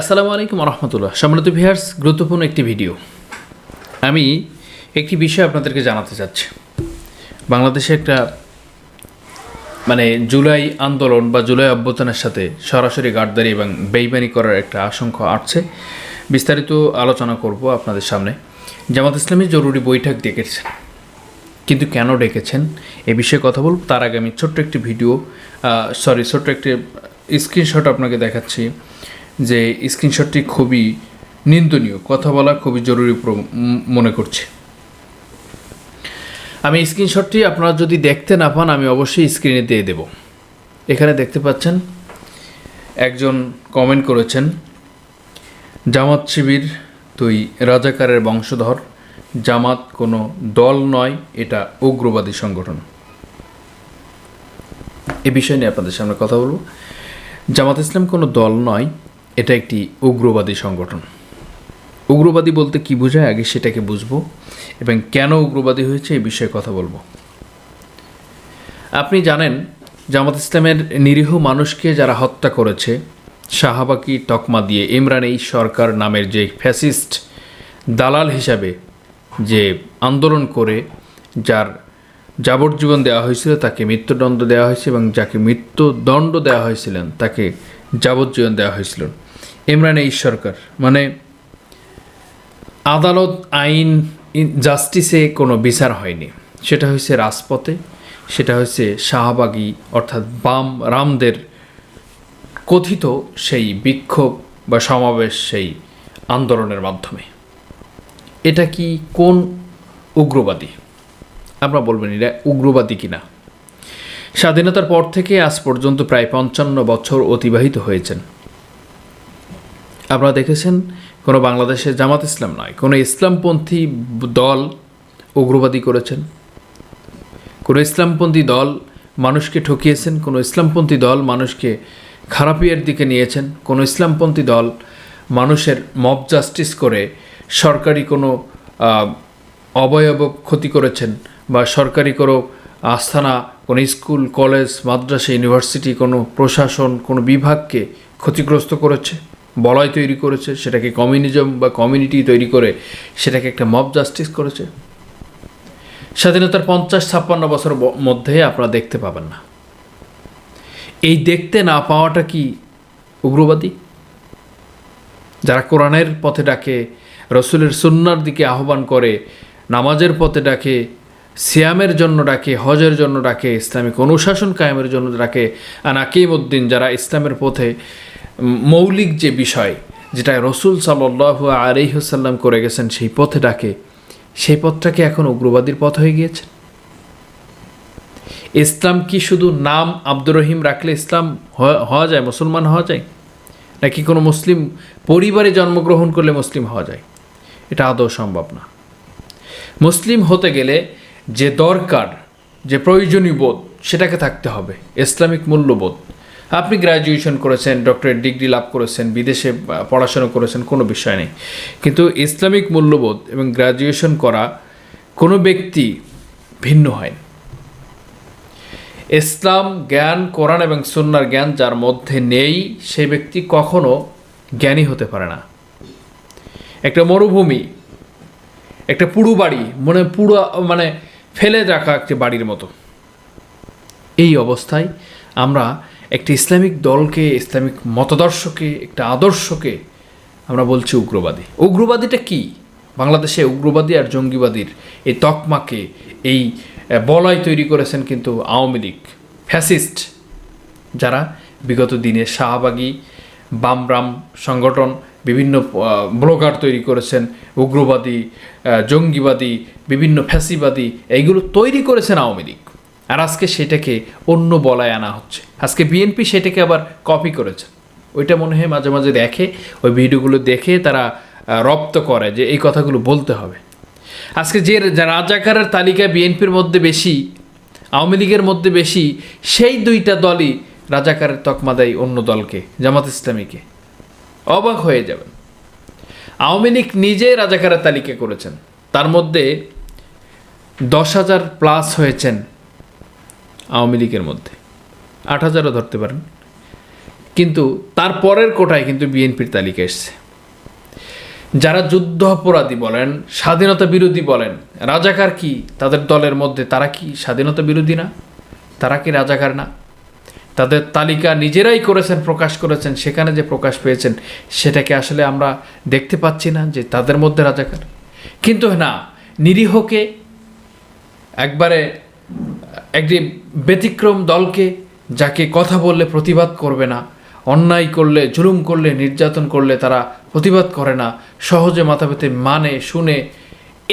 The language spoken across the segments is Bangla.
আসসালামু আলাইকুম রহমতুল্লাহ সম্মানিত ভিহার্স গুরুত্বপূর্ণ একটি ভিডিও। আমি একটি বিষয় আপনাদেরকে জানাতে চাচ্ছি। বাংলাদেশে একটা মানে জুলাই আন্দোলন বা জুলাই অভ্যুত্থানের সাথে সরাসরি গার্ডদারি এবং বেইমানি করার একটা আশঙ্কা আসছে। বিস্তারিত আলোচনা করব আপনাদের সামনে। জামাত ইসলামী জরুরি বৈঠক ডেকেছেন। কিন্তু কেন ডেকেছেন? এ বিষয়ে কথা বলব। তার আগে আমি ছোট্ট একটি ভিডিও সরি ছোট্ট একটি স্ক্রিনশট আপনাকে দেখাচ্ছি। যে স্ক্রিনশটটি খুবই নিন্দনীয়, কথা বলা খুবই জরুরি মনে করছে। আমি স্ক্রিনশটটি আপনারা যদি দেখতে না পান, আমি অবশ্যই স্ক্রিনে দিয়ে দেব। এখানে দেখতে পাচ্ছেন, একজন কমেন্ট করেছেন, জামাত শিবির তুই রাজাকারের বংশধর, জামাত কোনো দল নয়, এটা উগ্রবাদী সংগঠন। এ বিষয় নিয়ে আপনাদের সামনে কথা বলব। জামাত ইসলাম কোনো দল নয় এটা একটি উগ্রবাদী সংগঠন। উগ্রবাদী বলতে কি বোঝায়? আগে সেটাকে বুঝব। এবং কেন উগ্রবাদী হয়েছে এই বিষয়ে কথা বলব। আপনি জানেন, জামাত ইসলামের নিরীহ মানুষকে যারা হত্যা করেছে শাহাবাকি তকমা দিয়ে ইমরান এই সরকার নামের যে ফ্যাসিস্ট দালাল হিসাবে যে আন্দোলন করে, যার যাবজ্জীবন দেওয়া হয়েছিল, তাকে মৃত্যুদণ্ড দেওয়া হয়েছে এবং যাকে মৃত্যুদণ্ড দেওয়া হয়েছিলেন, তাকে যাবজ্জীবন দেওয়া হয়েছিল। ইমরান এই সরকার। মানে আদালত, আইন জাস্টিসে কোনো বিচার হয়নি। সেটা হয়েছে রাজপথে, সেটা হয়েছে শাহবাগী অর্থাৎ বাম রামদের কথিত সেই বিক্ষোভ বা সমাবেশ, সেই আন্দোলনের মাধ্যমে। এটা কি কোন উগ্রবাদী? আমরা বলবেন এটা উগ্রবাদী কিনা? স্বাধীনতার পর থেকে আজ পর্যন্ত প্রায় পঞ্চান্ন বছর অতিবাহিত হয়েছেন। আপনারা দেখেছেন, কোনো বাংলাদেশে জামাত ইসলাম নয় কোনো ইসলামপন্থী দল উগ্রবাদী করেছেন। কোনো ইসলামপন্থী দল মানুষকে ঠকিয়েছেন, কোনো ইসলামপন্থী দল মানুষকে খারাপিয়ের দিকে নিয়েছেন, কোনো ইসলামপন্থী দল মানুষের মব জাস্টিস করে সরকারি কোনো অবয়ব ক্ষতি করেছেন বা সরকারি কোনো আস্থানা, কোনো স্কুল, কলেজ, মাদ্রাসা, ইউনিভার্সিটি, কোনো প্রশাসন, কোনো বিভাগকে ক্ষতিগ্রস্ত করেছে। বলয় তৈরি করেছে, সেটাকে কমিউনিজম বা কমিউনিটি তৈরি করে সেটাকে একটা মব জাস্টিস করেছে। স্বাধীনতার পঞ্চাশ ছাপ্পান্ন বছর মধ্যে আপনারা দেখতে পাবেন না। এই দেখতে না পাওয়াটা কি উগ্রবাদী? যারা কোরআনের পথে ডাকে, রসুলের সুন্নার দিকে আহ্বান করে, নামাজের পথে ডাকে, সিয়ামের জন্য ডাকে, হজের জন্য ডাকে, ইসলামিক অনুশাসন কায়েমের জন্য ডাকে আর আকিম উদ্দিন যারা ইসলামের পথে মৌলিক যে বিষয় যেটা রসুল সাল্লাহ আলিহসাল্লাম করে গেছেন সেই পথে ডাকে সেই পথটাকে এখন উগ্রবাদীর পথ হয়ে গিয়েছে। ইসলাম কি শুধু নাম আব্দুর রহিম রাখলে ইসলাম হওয়া যায়, মুসলমান হওয়া যায়? নাকি কোনো মুসলিম পরিবারে জন্মগ্রহণ করলে মুসলিম হওয়া যায়? এটা আদৌ সম্ভব না। মুসলিম হতে গেলে যে দরকার, যে প্রয়োজনীয় বোধ, সেটাকে থাকতে হবে। ইসলামিক মূল্যবোধ। আপনি গ্র্যাজুয়েশন করেছেন ডক্টরেট ডিগ্রি লাভ করেছেন, বিদেশে পড়াশোনা করেছেন, কোনো বিষয় নেই। কিন্তু ইসলামিক মূল্যবোধ এবং গ্র্যাজুয়েশন করা কোনো ব্যক্তি ভিন্ন হয় ইসলাম জ্ঞান, কোরআন এবং সুন্নার জ্ঞান যার মধ্যে নেই সে ব্যক্তি কখনো জ্ঞানী হতে পারে না। একটা মরুভূমি, একটা পুরু বাড়ি মানে পুরো মানে ফেলে রাখা একটি বাড়ির মতো। এই অবস্থায় আমরা একটি ইসলামিক দলকে, ইসলামিক মতদর্শকে, একটা আদর্শকে আমরা বলছি উগ্রবাদী। উগ্রবাদীটা কি? বাংলাদেশে উগ্রবাদী আর জঙ্গিবাদীর এই তকমাকে, এই বলয় তৈরি করেছেন কিন্তু আওয়ামী লীগ। ফ্যাসিস্ট, যারা বিগত দিনে শাহবাগী, বামরাম সংগঠন, বিভিন্ন ব্লগার তৈরি করেছেন, উগ্রবাদী জঙ্গিবাদী, বিভিন্ন ফ্যাসিবাদী, এইগুলো তৈরি করেছেন আওয়ামী লীগ। আর আজকে সেটাকে অন্য বলায় আনা হচ্ছে। আজকে বিএনপি সেটাকে আবার কপি করেছে। ওইটা মনে হয় মাঝে মাঝে দেখে, ওই ভিডিওগুলো দেখে তারা রপ্ত করে যে এই কথাগুলো বলতে হবে। আজকে যে রাজাকারের তালিকা বিএনপির মধ্যে বেশি, আওয়ামী লীগের মধ্যে বেশি, সেই দুইটা দলই রাজাকারের তকমা দেয় অন্য দলকে, জামাত ইসলামীকে। অবাক হয়ে যাবেন। আওয়ামী লীগ নিজে রাজাকারের তালিকা করেছেন। তার মধ্যে দশ হাজার প্লাস হয়েছেন আওয়ামী লীগের মধ্যে। আট হাজারও ধরতে পারেন। কিন্তু তার পরের কোটায় কিন্তু বিএনপির তালিকা এসছে। যারা যুদ্ধ অপরাধী বলেন, স্বাধীনতা বিরোধী বলেন, রাজাকার কি তাদের দলের মধ্যে তারা কি স্বাধীনতা বিরোধী না? তারা কি রাজাকার না? তাদের তালিকা নিজেরাই করেছেন, প্রকাশ করেছেন, সেখানে যে প্রকাশ পেয়েছেন, সেটাকে আসলে আমরা দেখতে পাচ্ছি না যে তাদের মধ্যে রাজাকার। কিন্তু না, নিরীহকে একবারে একটি ব্যতিক্রম দলকে যাকে কথা বললে প্রতিবাদ করবে না, অন্যায় করলে, জুলুম করলে, নির্যাতন করলে তারা প্রতিবাদ করে না, সহজে মাথা পেতে মানে শুনে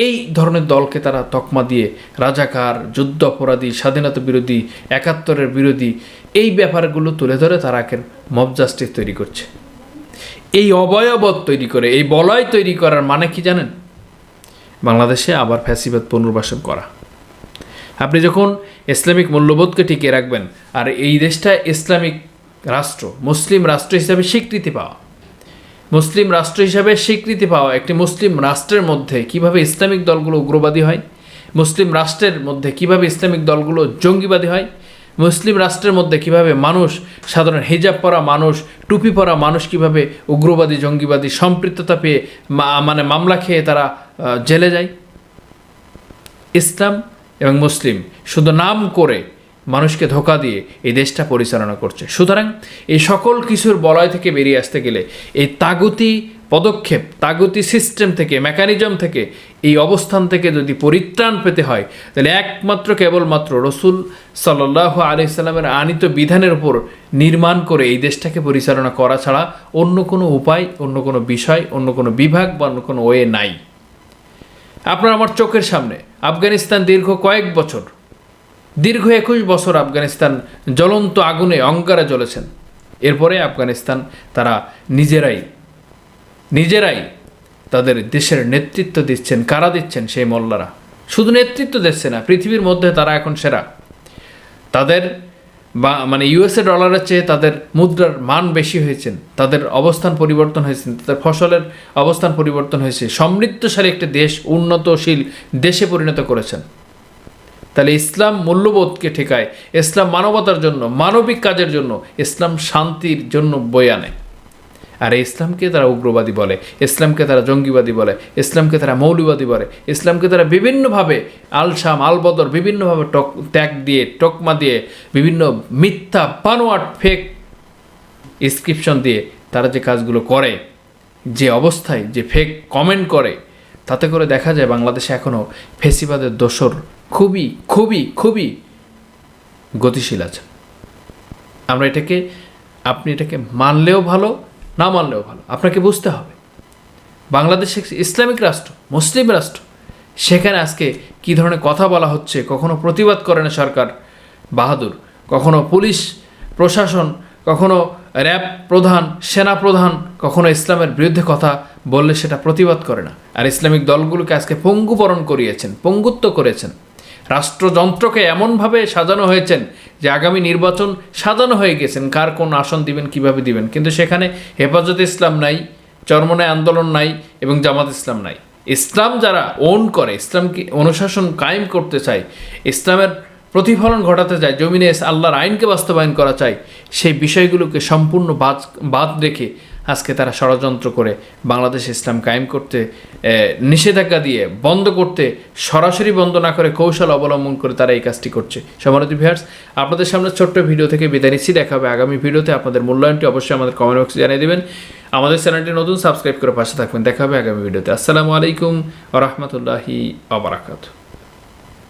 এই ধরনের দলকে তারা তকমা দিয়ে রাজাকার যুদ্ধ অপরাধী স্বাধীনতা বিরোধী একাত্তরের বিরোধী এই ব্যাপারগুলো তুলে ধরে তারা একের মব জাস্টিস তৈরি করছে। এই অবয়বত তৈরি করে, এই বলয় তৈরি করার মানে কি জানেন? বাংলাদেশে আবার ফ্যাসিবাদ পুনর্বাসন করা। আপনি যখন ইসলামিক মূল্যবোধকে টিকিয়ে রাখবেন, আর এই দেশটা ইসলামিক রাষ্ট্র, মুসলিম রাষ্ট্র হিসাবে স্বীকৃতি পাওয়া। মুসলিম রাষ্ট্র হিসাবে স্বীকৃতি পাওয়া একটি মুসলিম রাষ্ট্রের মধ্যে কীভাবে ইসলামিক দলগুলো উগ্রবাদী হয়, মুসলিম রাষ্ট্রের মধ্যে কীভাবে ইসলামিক দলগুলো জঙ্গিবাদী হয়, মুসলিম রাষ্ট্রের মধ্যে কীভাবে মানুষ, সাধারণ হিজাব পরা মানুষ, টুপি পরা মানুষ কীভাবে উগ্রবাদী, জঙ্গিবাদী সম্পৃক্ততা পেয়ে মানে মামলা খেয়ে তারা জেলে যায়। ইসলাম এবং মুসলিম, শুধু নাম করে মানুষকে ধোকা দিয়ে এই দেশটা পরিচালনা করছে। সুতরাং এই সকল কিছুর বলয় থেকে বেরিয়ে আসতে গেলে এই তাগুতি পদক্ষেপ, তাগুতি সিস্টেম থেকে মেকানিজম থেকে এই অবস্থান থেকে যদি পরিত্রাণ পেতে হয়, তাহলে একমাত্র, কেবলমাত্র রসুল সাল্লাহ আলি আনিত বিধানের উপর নির্মাণ করে এই দেশটাকে পরিচালনা করা ছাড়া অন্য কোনো উপায়, অন্য কোনো বিষয়, অন্য কোনো বিভাগ বা অন্য কোনো ওয়ে নাই। আপনার আমার চোখের সামনে। আফগানিস্তান দীর্ঘ কয়েক বছর। দীর্ঘ একুশ বছর আফগানিস্তান জ্বলন্ত আগুনে অঙ্গারে জ্বলেছেন। এরপরে আফগানিস্তান তারা নিজেরাই নিজেরাই তাদের দেশের নেতৃত্ব দিচ্ছেন, কারা দিচ্ছেন সেই মোল্লারা। শুধু নেতৃত্ব দিচ্ছে না, পৃথিবীর মধ্যে তারা এখন সেরা। তাদের বা মানে ইউএসএ ডলারের চেয়ে তাদের মুদ্রার মান বেশি হয়েছেন, তাদের অবস্থান পরিবর্তন হয়েছে তাদের ফসলের অবস্থান পরিবর্তন হয়েছে, সমৃদ্ধশালী একটি দেশ উন্নতশীল দেশে পরিণত করেছেন। তাহলে ইসলাম মূল্যবোধকে ঠেকায়, ইসলাম মানবতার জন্য, মানবিক কাজের জন্য, ইসলাম শান্তির জন্য বয়ে আনে। আর ইসলামকে তারা উগ্রবাদী বলে, ইসলামকে তারা জঙ্গিবাদী বলে, ইসলামকে তারা মৌলবাদী বলে, ইসলামকে তারা বিভিন্নভাবে আলসাম, আলবদর বিভিন্নভাবে টক, ত্যাগ দিয়ে, টকমা দিয়ে, বিভিন্ন মিথ্যা পানোয়াট ফেক ইনস্ক্রিপশন দিয়ে তারা যে কাজগুলো করে, যে অবস্থায় যে ফেক কমেন্ট করে, তাতে করে দেখা যায় বাংলাদেশে এখনও ফেসিবাদের দোসর খুবই খুবই খুবই গতিশীল আছে। আমরা এটাকে, আপনি এটাকে মানলেও ভালো না মানলেও ভালো। আপনাকে বুঝতে হবে। বাংলাদেশ ইসলামিক রাষ্ট্র, মুসলিম রাষ্ট্র। সেখানে আজকে কী ধরনের কথা বলা হচ্ছে, কখনো প্রতিবাদ করে না সরকার বাহাদুর, কখনো পুলিশ প্রশাসন, কখনো র্যাব প্রধান, সেনা প্রধান, কখনো ইসলামের বিরুদ্ধে কথা বললে সেটা প্রতিবাদ করে না। আর ইসলামিক দলগুলোকে আজকে পঙ্গুবরণ করিয়েছেন, পঙ্গুত্ব করেছেন। রাষ্ট্রযন্ত্রকে এমনভাবে সাজানো হয়েছেন যে আগামী নির্বাচন সাজানো হয়ে গেছেন, কার কোন আসন দিবেন, কীভাবে দিবেন? কিন্তু সেখানে হেফাজত ইসলাম নাই, চরমনায় আন্দোলন নাই এবং জামাত ইসলাম নাই। ইসলাম যারা ওন করে, ইসলামকে অনুশাসন কায়েম করতে চায়, ইসলামের প্রতিফলন ঘটাতে চায়, জমিনে আল্লাহর আইনকে বাস্তবায়ন করা চায়, সেই বিষয়গুলোকে সম্পূর্ণ বাদ বাদ রেখে আজকে তারা ষড়যন্ত্র করে বাংলাদেশ ইসলাম কায়েম করতে নিষেধাজ্ঞা দিয়ে বন্ধ করতে, সরাসরি বন্ধ না করে কৌশল অবলম্বন করে তারা এই কাজটি করছে। সমারতি ভিউয়ার্স আপনাদের সামনে ছোট্ট ভিডিও থেকে বিদায় নিচ্ছি। দেখা হবে আগামী ভিডিওতে আপনাদের মূল্যায়নটি অবশ্যই আমাদের কমেন্ট বক্সে জানিয়ে দেবেন। আমাদের চ্যানেলটি নতুন সাবস্ক্রাইব করে পাশে থাকবেন দেখা হবে আগামী ভিডিওতে আসসালামু আলাইকুম রহমতুল্লাহি আবরাকাতু